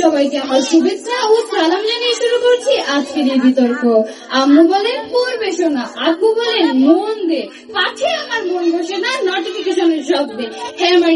সবাইকে আমার শুভেচ্ছা ও সালাম জানিয়ে শুরু করছি আজকের এই বিতর্ক। আম্মু বলেন, পড়বে শোনা। আব্বু বলেন, মন দে। পাঠে আমার মন বসে না নোটিফিকেশনের শব্দে।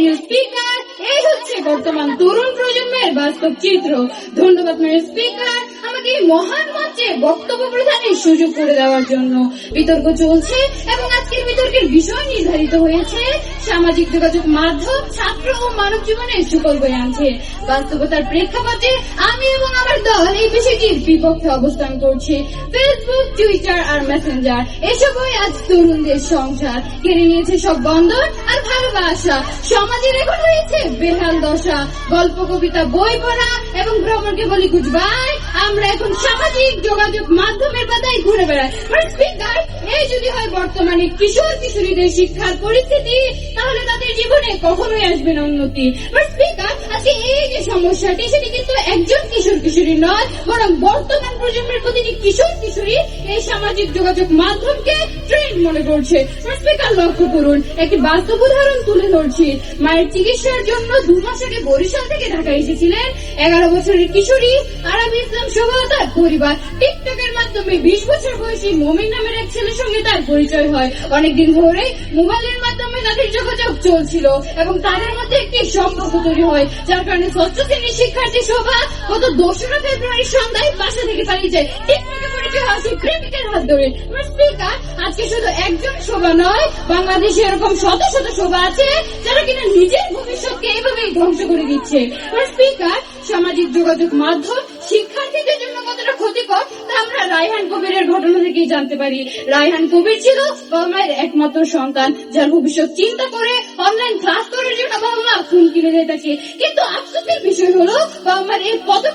ইউ স্পিকার এই হচ্ছে বর্তমান তরুণ প্রজন্মের বাস্তব চিত্র। ধন্যবাদ মেয়ের স্পিকার আমাকে মহান মঞ্চে বক্তব্য প্রদানের সুযোগ করে দেওয়ার জন্য বিতর্ক চলছে এবং আজকের বিতর্কের বিষয় নির্ধারিত হয়েছে। সামাজিক যোগাযোগ মাধ্যম, ছাত্র ও মানব জীবনে সুফল বয়ে আনছে। বাস্তবতার প্রেক্ষাপটে আমি এবং আমার দল এই বিষয়টির বিপক্ষে অবস্থান করছি। ফেসবুক টুইটার আর মেসেঞ্জার এসবই আজ তরুণদের সংসার। কেড়ে নিয়েছে সব বন্ধন আর ভালোবাসা। সমাজের এখন হয়েছে বেহাল দশা। গল্প, কবিতা, বই পড়া এবং ভ্রমণকে বলি গুড বাই আমরা এখন সামাজিক যোগাযোগ মাধ্যমের পাতায় ঘুরে বেড়ায়। মানে এই যদি হয় বর্তমানে কিশোর কিশোরীদের শিক্ষার পরিস্থিতি, তাহলে তাদের জীবনে কখনোই আসবে না উন্নতি। সমস্যাটি সেটি কিন্তু একজন কিশোর কিশোরী নয় বরং বর্তমান প্রজন্মের প্রতিটি কিশোর কিশোরী এই সামাজিক যোগাযোগ মাধ্যমকে ট্রেন্ড মনে করছে। speaker, লক্ষ্য করুন একটি বাস্তব উদাহরণ তুলে ধরছি। মায়ের চিকিৎসার জন্য দু মাস আগে বরিশাল থেকে ঢাকা এসেছিলেন এগারো বছরের কিশোরী আরব ইসলাম সহ তার পরিবার। টিকটকের মাধ্যমে বিশ বছর বয়সী মমিন নামের এক ছেলের সঙ্গে তার পরিচয় হয়। অনেকদিন ধরে মোবাইলের তাদের যোগাযোগ চলছিল এবং তাদের মধ্যে একটি সম্পর্ক তৈরি হয়, যার কারণে ষষ্ঠ শ্রেণির শিক্ষার্থী শোভা গত দোসরা ফেব্রুয়ারি সন্ধ্যায় বাসা থেকে পালিয়ে যায়। টিকটকে পরিচয় হয় হাত ধরে। স্পিকার আজকে শুধু একজন শোভা নয়, বাংলাদেশে এরকম শত শত শোভা আছে যারা কিনা নিজের ভবিষ্যৎকে এইভাবেই ধ্বংস করে দিচ্ছে। স্পিকার সামাজিক যোগাযোগ মাধ্যম আমরা রায়হান ঘটনা থেকেই জানতে পারি। রায়হান কবির ছিল একমাত্র যার ভবিষ্যৎ চিন্তা করে অনলাইন ক্লাস করার জন্য কিনে কিন্তু আফসোসের বিষয় হলো বাবা মার এই অন্ধকার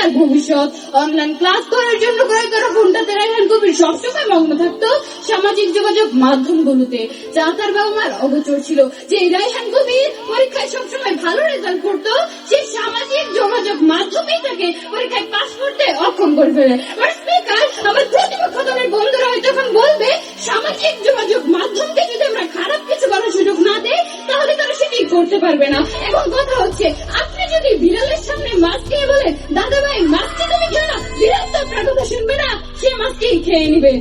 হয়ে ভবিষ্যৎ অনলাইন ক্লাস করার জন্য করে করা ফোনটাতে রায়হান কবির সবসময় মগ্ন থাকতো সামাজিক যোগাযোগ মাধ্যমগুলোতে, যা তার বাবা মার অগোচর ছিল। যে রায়হান কবির পরীক্ষায় সবসময় ভালো রেজাল্ট করতো, সে সামাজিক যোগাযোগ মাধ্যমেই তাকে পরীক্ষায় পাস করতে অক্ষম করে ফেলে। আর স্পিকার আমার প্রতিপক্ষ দলের বন্ধুরা হয়তো এখন বলবে, সামাজিক যোগাযোগ মাধ্যমকে যদি আমরা খারাপ কিছু করার সুযোগ না দেই, তাহলে তারা সেটি করতে পারবে না। এখন কথা হচ্ছে, আপনি যদি বিড়ালের সামনে মাছ খেয়ে নিবে।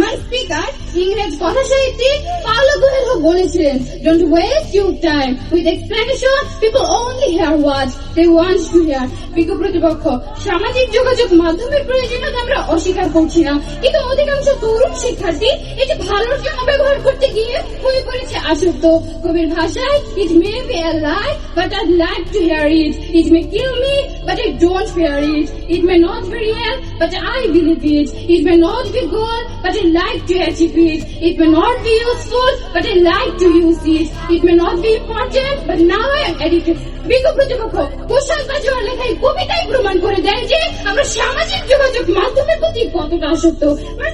মাই স্পিকার ইংরেজ কথা সাহিত্যিক পাওলো কোয়েলো বলেছিলেন don't waste your time with explanation people only hear what they want to hear বিজ্ঞ প্রতিপক্ষ সামাজিক যোগাযোগ মাধ্যমের প্রয়োজনীয়তা আমরা অস্বীকার করছি না কিন্তু অধিকাংশ তরুণ শিক্ষার্থী এটি ভালোর জন্য ব্যবহার করতে গিয়ে হয়ে পড়েছে আসক্ত কবির ভাষায় it may be a lie but I'd like to hear it it may kill me but I don't fear it it may not be real but I believe it it may not be good but I like to achieve it it may not be useful but I like to use it it may not be important but now I am addicted বিজ্ঞ প্রতিপক্ষ কুশল বাজোয়ার লেখায় কবিতায় প্রমাণ করে দেয় যে আমরা সামাজিক যোগাযোগ মাধ্যমের প্রতি কতটা আসক্ত।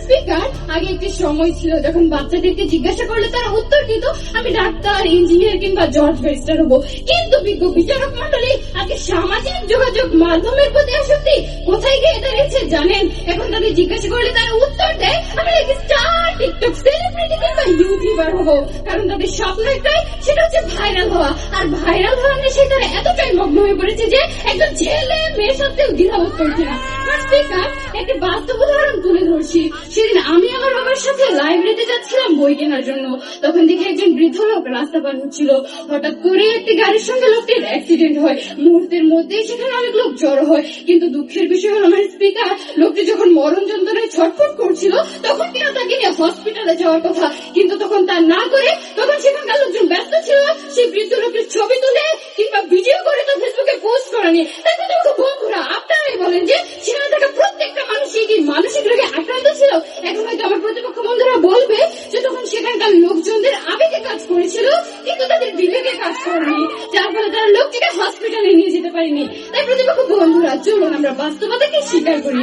স্পিকার আগে একটি সময় ছিল যখন বাচ্চাদেরকে জিজ্ঞাসা করলে তারা উত্তর দিত, আমি ডাক্তার ইঞ্জিনিয়ার কিংবা জর্জ ব্যারিস্টার হব। কিন্তু বিজ্ঞ বিচারক মন্ডলী আগে সামাজিক যোগাযোগ মাধ্যমের প্রতি আসক্তি কোথায় গিয়ে দাঁড়িয়েছে জানেন? এখন তাদের জিজ্ঞাসা করলে তারা উত্তর দেয় আমি নাকি টিকটক সেলিব্রিটি কিংবা ইউটিউবার হব? কারণ তাদের স্বপ্ন একটাই, সেটা হচ্ছে ভাইরাল হওয়া। আর ভাইরাল হওয়ার নেশায় তারা এতটাই মগ্ন হয়ে পড়েছে যে একজন ছেলে মেয়ের সাথেও দ্বিধাবোধ করছে না। একটি বাস্তব উদাহরণ তুলে ধরছি। সেদিন আমি আমার বাবার সাথে লাইব্রেরিতে যাচ্ছিলাম বই কেনার জন্য। তখন দেখি একজন বৃদ্ধ লোক রাস্তা পার হচ্ছিল। হঠাৎ করে একটি গাড়ির সঙ্গে লোকটির অ্যাক্সিডেন্ট হয়। মুহূর্তের মধ্যেই সেখানে অনেক লোক জড়ো হয়। কিন্তু দুঃখের বিষয় হলো আমার স্পিকার লোকটি যখন মরণ যন্ত্রণায় ছটফট করছিল, তখন কিনা তাকে নিয়ে হসপিটালে যাওয়ার কথা। কিন্তু তখন তা না করে তখন সেখানকার লোকজন ব্যস্ত ছিল। সেই বৃদ্ধ লোকটির ছবি তুলে কিংবা ভিডিও করে তো ফেসবুকে পোস্ট করা নিয়ে। তাই তো বন্ধুরা, আপনারাই বলেন যে সেখানে থাকা প্রত্যেকটা মানসিক রোগে আক্রান্ত ছিল। এখন হয়তো আমার প্রতিপক্ষ বন্ধুরা বলবে যে তখন সেখানকার লোকজনদের আবেগে কাজ করেছিল, কিন্তু তাদের বিবেকে কাজ করেনি। যার ফলে তারা লোকটিকে হসপিটালে নিয়ে যেতে পারেনি। তাই প্রতিপক্ষ বন্ধুরা, চলুন আমরা বাস্তবতাকে স্বীকার করি।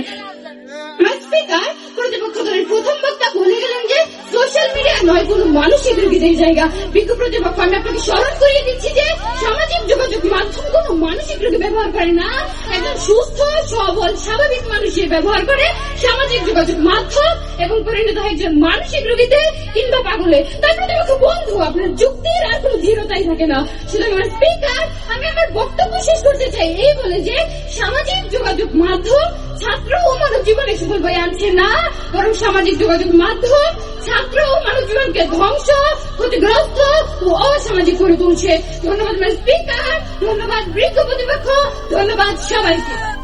স্পিকার প্রতিপক্ষ দলের প্রথম বক্তা বলে গেলেন যে নয় কোনো মানসিক রোগীদের জায়গা। বিজ্ঞ প্রতিপক্ষ আমি আপনাকে স্মরণ করিয়ে দিচ্ছি যে সামাজিক যোগাযোগ মাধ্যম কোনো মানসিক রোগী ব্যবহার করে না। একজন সুস্থ, সবল, স্বাভাবিক মানুষের ব্যবহার করে সামাজিক যোগাযোগ মাধ্যম এবং পরিণত হয় একজন মানসিক রোগীতে কিংবা পাগলে। তার প্রতিপক্ষ বন্ধু, আপনার যুক্তির আর কোনো দৃঢ়তাই থাকে না। সুতরাং আমার স্পিকার আমি আমার বক্তব্য শেষ করতে চাই এই বলে যে সামাজিক যোগাযোগ মাধ্যম ছাত্র ও মানব জীবনে সুফল বয়ে আনছে না, বরং সামাজিক যোগাযোগ মাধ্যম মানব ধ্বংস ক্ষতিগ্রস্ত ও অসামাজিক করে তুলছে ধন্যবাদ স্পিকার ধন্যবাদ বৃক্ষ প্রতিপক্ষ ধন্যবাদ সবাইকে।